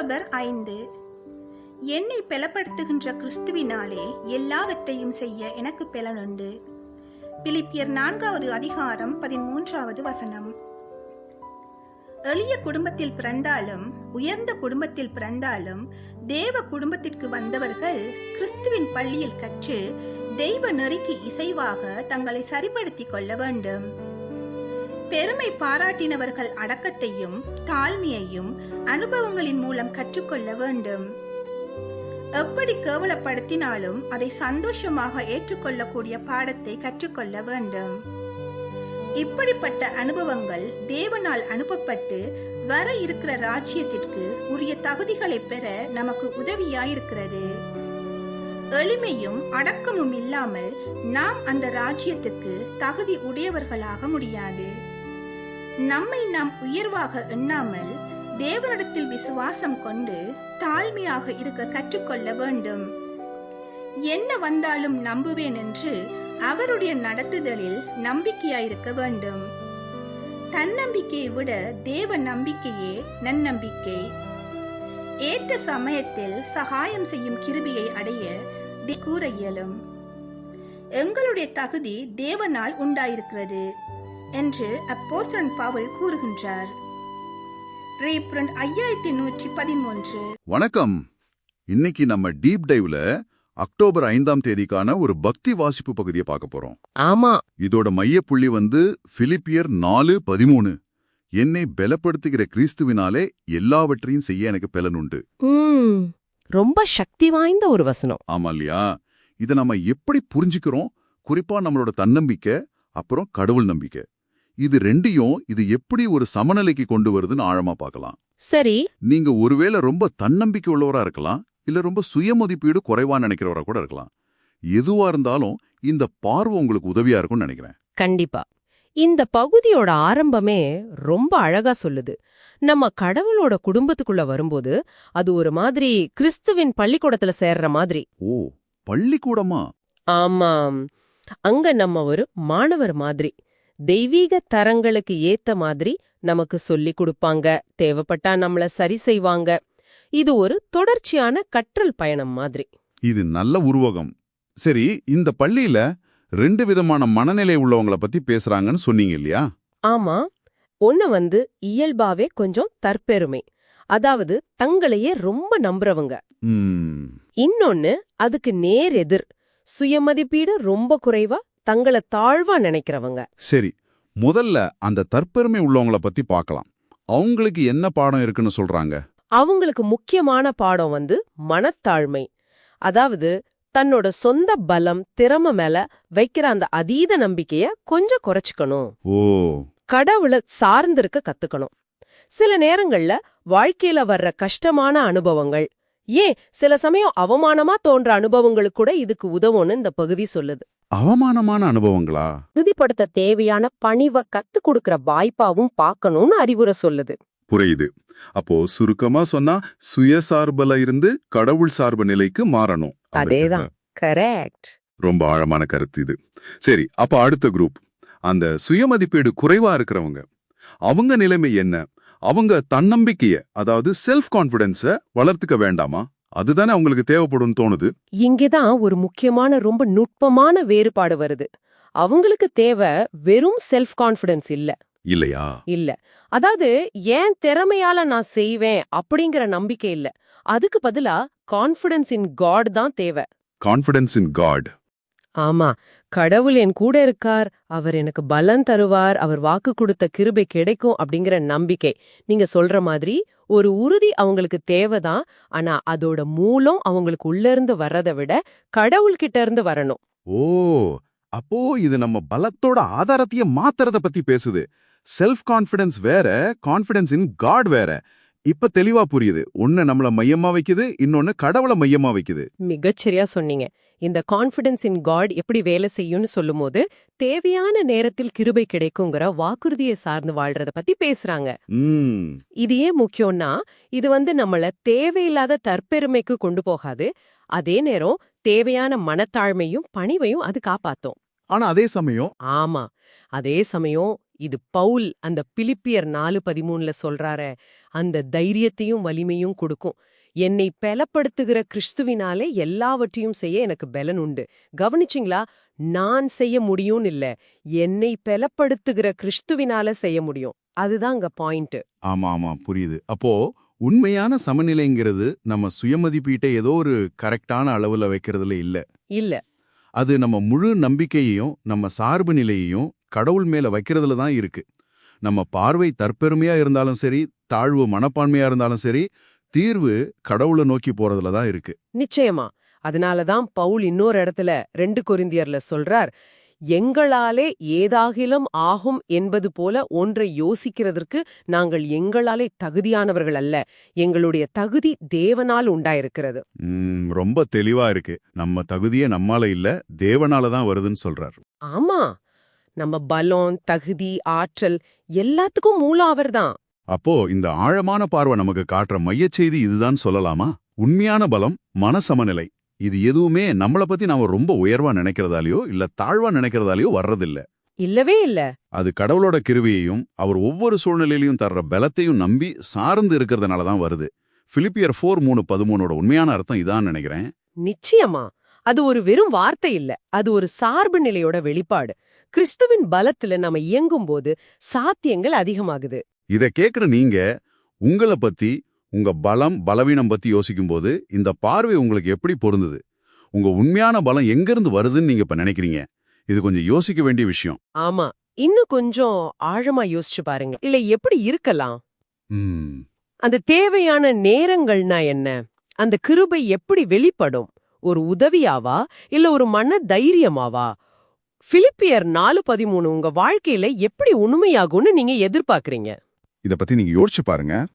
October ஐந்து. என்னை பலப்படுத்துகின்ற கிறிஸ்துவினாலே எல்லாவற்றையும் செய்ய எனக்கு பலனுண்டு. பிலிப்பியர் நான்காவது அதிகாரம் பதிமூன்றாவது வசனம். எளிய குடும்பத்தில் பிறந்தாலும் உயர்ந்த குடும்பத்தில் பிறந்தாலும் தேவ குடும்பத்திற்கு வந்தவர்கள் கிறிஸ்துவின் பள்ளியில் கற்று தெய்வ நெறிக்கு இசைவாக தங்களை சரிப்படுத்திக் கொள்ள வேண்டும். பெருமை பாராட்டினவர்கள் அடக்கத்தையும் தாழ்மையையும் அனுபவங்களின் மூலம் கற்றுக்கொள்ள வேண்டும். எப்படி கேவலப்படுத்தினாலும் அதை சந்தோஷமாக ஏற்றுக்கொள்ளக்கூடிய பாடத்தை கற்றுக்கொள்ள வேண்டும். இப்படிப்பட்ட அனுபவங்கள் தேவனால் அனுப்பப்பட்டு வர இருக்கிற ராஜ்யத்திற்கு உரிய தகுதிகளை பெற நமக்கு உதவியாயிருக்கிறது. எளிமையும் அடக்கமும் இல்லாமல் நாம் அந்த ராஜ்யத்துக்கு தகுதி உடையவர்களாக முடியாது. நம்மை நாம் உயர்வாக எண்ணாமல் தேவனிடத்தில் விசுவாசம் கொண்டு தாழ்மையாக இருக்க கற்றுக்கொள்ள வேண்டும். என்ன வந்தாலும் நம்புவேன் என்று அவருடைய நடத்துதலில் நம்பிக்கையாயிருக்க வேண்டும். தன்னம்பிக்கையை விட தேவ நம்பிக்கையே நன்னம்பிக்கை. ஏற்ற சமயத்தில் சகாயம் செய்யும் கிருபியை அடைய தி கூற இயலும். எங்களுடைய தகுதி தேவனால் உண்டாயிருக்கிறது. என்று அப்போஸ்தலன் பவுல் கூறுகின்றார். ரீப்ரண்ட் ஐயாயிரத்தி நூற்றி பதிமூன்று. வணக்கம். இன்னைக்கு நம்ம டீப் டைவ்ல அக்டோபர் ஐந்தாம் தேதிக்கான ஒரு பக்தி வாசிப்பு பகுதியை பார்க்க போறோம். ஆமா. இதோட மையப்புள்ளி வந்து பிலிப்பியர் நாலு பதிமூணு. என்னை பலப்படுத்துகிற கிறிஸ்துவினாலே எல்லாவற்றையும் செய்ய எனக்கு பலனுண்டு ம் ரொம்ப சக்தி வாய்ந்த ஒரு வசனம். ஆமா இல்லையா? இதை நம்ம எப்படி புரிஞ்சுக்கிறோம்? குறிப்பா நம்மளோட தன்னம்பிக்கை அப்புறம் கடவுள் நம்பிக்கை. இது ரெண்டையும் இது எப்படி ஒரு சமநிலைக்கு கொண்டு வருதுன்னு ஆழமா பார்க்கலாம். சரி. நீங்க ஒருவேளை ரொம்ப தன்னம்பிக்கை உள்ளவரா இருக்கலாம் இல்ல ரொம்ப சுயமதிப்பீடு குறைவா நினைக்கிறவரா கூட இருக்கலாம். எதுவா இருந்தாலும் இந்த பார்வை உங்களுக்கு உதவியா இருக்கும்னு நினைக்கிறேன். கண்டிப்பா. இந்த பகுதியோட ஆரம்பமே ரொம்ப அழகா சொல்லுது. நம்ம கடவுளோட குடும்பத்துக்குள்ள வரும்போது அது ஒரு மாதிரி கிறிஸ்துவின் பள்ளிக்கூடத்துல சேர்ற மாதிரி. ஓ பள்ளிக்கூடமா? ஆமாம். அங்க நம்ம ஒரு மாணவர் மாதிரி. தெய்வீக தரங்களுக்கு ஏத்த மாதிரி நமக்கு சொல்லிக் கொடுப்பாங்க. தேவைப்பட்டா நம்மள சரி செய்வாங்க. இது ஒரு தொடர்ச்சியான கற்றல் பயணம் மாதிரி. இது நல்ல உருவகம். சரி இந்த பள்ளியில ரெண்டு விதமான மனநிலை உள்ளவங்கள பத்தி பேசுறாங்கன்னு சொன்னீங்க இல்லையா? ஆமா. ஒண்ணு வந்து இயல்பாவே கொஞ்சம் தற்பெருமை. அதாவது தங்களையே ரொம்ப நம்புறவங்க. இன்னொன்னு அதுக்கு நேர் எதிர். சுயமதிப்பீடு ரொம்ப குறைவா தங்களை தாழ்வா நினைக்கிறவங்க. சரி முதல்ல அந்த தற்பெருமை உள்ளவங்கள பத்தி பார்க்கலாம் அவங்களுக்கு என்ன பாடம் இருக்குன்னு சொல்றாங்க? அவங்களுக்கு முக்கியமான பாடம் வந்து மனத்தாழ்மை. அதாவது தன்னோட சொந்த பலம் திறமை மேல வைக்கிற அந்த அதீத நம்பிக்கைய கொஞ்சம் குறைச்சுக்கணும். ஓ. கடவுளை சார்ந்திருக்க கத்துக்கணும். சில நேரங்கள்ல வாழ்க்கையில வர்ற கஷ்டமான அனுபவங்கள் ஏன் சில சமயம் அவமானமா தோன்ற அனுபவங்களுக்கு கூட இதுக்கு உதவும்னு இந்த பகுதி சொல்லுது. அவமானமான அனுபவங்களா? உறுதிப்படுத்த தேவையான பணிவை கத்து கொடுக்கற வாய்ப்பாவும் பார்க்கணும்னு அறிவுரை சொல்லுது. புரியுது. அப்போ சுருக்கமா சொன்னா சுயசார்பல இருந்து கடவுள் சார்பு நிலைக்கு மாறணும் அதேதான். கரெக்ட் ரொம்ப ஆழமான கருத்து இது. சரி அப்ப அடுத்த குரூப் அந்த சுயமதிப்பீடு குறைவா இருக்கிறவங்க அவங்க நிலைமை என்ன? அவங்க தன்னம்பிக்கைய அதாவது செல்ஃப் கான்பிடன்ஸ வளர்த்துக்க வேண்டாமா? அதுதானே அவங்களுக்கு தேவைப்படும்னு தோணுது. இங்கதான் ஒரு முக்கியமான ரொம்ப நுட்பமான வேறுபாடு வருது. அவங்களுக்கு தேவை வெறும் செல்ஃப் கான்ஃபிடன்ஸ் இல்ல. இல்லையா? இல்ல. அதாவது ஏன் திறமையால நான் செய்வேன் அப்படிங்கிற நம்பிக்கை இல்ல. அதுக்கு பதிலா கான்ஃபிடன்ஸ் இன் காட் தான் தேவை. கான்பிடன்ஸ் இன் காட் ஆமா. கடவுள் என் கூட இருக்கார் அவர் எனக்கு பலன் தருவார் அவர் வாக்கு கொடுத்த கிருபை கிடைக்கும் அப்படிங்கிற நம்பிக்கை. நீங்க சொல்ற மாதிரி ஒரு உறுதி அவங்களுக்கு தேவைதான் ஆனா அதோட மூலம் அவங்களுக்கு உள்ள இருந்து வர்றதை விட கடவுள்கிட்ட இருந்து வரணும். ஓ அப்போ இது நம்ம பலத்தோட ஆதாரத்தையே மாத்துறத பத்தி பேசுது. செல்ஃப் கான்ஃபிடன்ஸ் வேற கான்ஃபிடன்ஸ் இன் காட் வேற. இப்ப தெளிவா புரியுது. ஒன்னு நம்மள மையமா வைக்குது இன்னொன்னு கடவுளை மையமா வைக்குது. மிகச்சரியா சொன்னீங்க. இந்த கான்ஃபிடன்ஸ் இன் காட் எப்படி வேலை செய்யும்னு சொல்லும்போது தேவையான நேரத்தில் கிருபை கிடைக்குங்கிற வாக்குறுதியை சார்ந்து வாழ்றத பத்தி பேசுறாங்க. இது ஏன் முக்கியம்னா இது வந்து நம்மள தேவையில்லாத தற்பெருமைக்கு கொண்டு போகாது. அதே நேரம் தேவையான மனத்தாழ்மையும் பணிவையும் அது காப்பாத்தும். ஆனா அதே சமயம் ஆமா. அதே சமயம் இது பவுல் அந்த பிலிப்பியர் நாலு பதிமூணுல சொல்றாரே அந்த தைரியத்தையும் வலிமையும் கொடுக்கும். என்னை பலப்படுத்துகிற கிறிஸ்துவினாலே எல்லாவற்றையும் செய்ய எனக்கு பலன் உண்டு. கவனிச்சிங்களா? நான் செய்ய முடியும்னு இல்ல என்னை பலப்படுத்துகிற கிறிஸ்துவினால செய்ய முடியும். அதுதான் அங்க பாயிண்ட். ஆமா ஆமா புரியுது. அப்போ உண்மையான சமநிலைங்கிறது நம்ம சுயமதிப்பீட்டை ஏதோ ஒரு கரெக்டான அளவுல வைக்கிறதுல இல்ல. இல்ல. அது நம்ம முழு நம்பிக்கையையும் நம்ம சார்பு நிலையையும் கடவுள் மேல வைக்கிறதுல தான் இருக்கு. நம்ம பார்வை தற்பெருமையா இருந்தாலும் சரி தாழ்வு மனப்பான்மையா இருந்தாலும் சரி தீர்வு கடவுளை நோக்கி போறதுல தான் இருக்கு. நிச்சயமா. அதனாலதான் பவுல் இன்னொரு இடத்துல ரெண்டு கொரிந்தியர்ல சொல்றார் எங்களாலே ஏதாகிலும் ஆகும் என்பது போல ஒன்றை யோசிக்கிறதற்கு நாங்கள் எங்களாலே தகுதியானவர்கள் அல்ல. எங்களுடைய தகுதி தேவனால் உண்டாயிருக்கிறது. ரொம்ப தெளிவா இருக்கு. நம்ம தகுதியே நம்மால இல்ல தேவனால தான் வருதுன்னு சொல்றார். ஆமா. நம்ம பலம் தகுதி ஆற்றல் எல்லாத்துக்கும் மூலம் அவர்தான். அப்போ இந்த ஆழமான பார்வை நமக்கு காட்டுற மையச் செய்தி இதுதான் சொல்லலாமா? உண்மையான பலம் மனசமநிலை இது எதுவுமே நம்மள பத்தி நாம ரொம்ப உயர்வா நினைக்கிறதாலயோ இல்ல தாழ்வா நினைக்கிறதாலயோ வர்றதில்ல. இல்லவே இல்ல. அது கடவுளோட கிருவியையும் அவர் ஒவ்வொரு சூழ்நிலையிலையும் தர்ற பலத்தையும் நம்பி சார்ந்து இருக்கிறதுனால தான் வருது. பிலிப்பியர் ஃபோர் மூணு பதிமூணோட உண்மையான அர்த்தம் இதான் நினைக்கிறேன். நிச்சயமா. அது ஒரு வெறும் வார்த்தை இல்ல. அது ஒரு சார்பு நிலையோட வெளிப்பாடு. கிறிஸ்துவின் பலத்துல நம்ம இயங்கும்போது சாத்தியங்கள் அதிகமாகுது. இத கேக்குற நீங்க உங்கள பத்தி உங்க பலம் பலவீனம் பத்தி யோசிக்கும்போது இந்த பார்வை உங்களுக்கு எப்படி பொருந்துது? உங்க உண்மையான பலம் எங்கிருந்து வருதுன்னு நீங்க இப்ப நினைக்கிறீங்க? இது கொஞ்சம் யோசிக்க வேண்டிய விஷயம். ஆமா. இன்னும் கொஞ்சம் ஆழமா யோசிச்சு பாருங்க. இல்ல எப்படி இருக்கலாம்? அந்த தேவையான நேரங்கள்னா என்ன? அந்த கிருபை எப்படி வெளிப்படும்? ஒரு உதவியாவா? இல்ல ஒரு மன தைரியமாவா? பிலிப்பியர் நாலு பதிமூணு உங்க வாழ்க்கையில எப்படி உண்மையாகும்னு நீங்க எதிர்பார்க்கறீங்க? இத பத்தி நீங்க யோசிச்சு பாருங்க.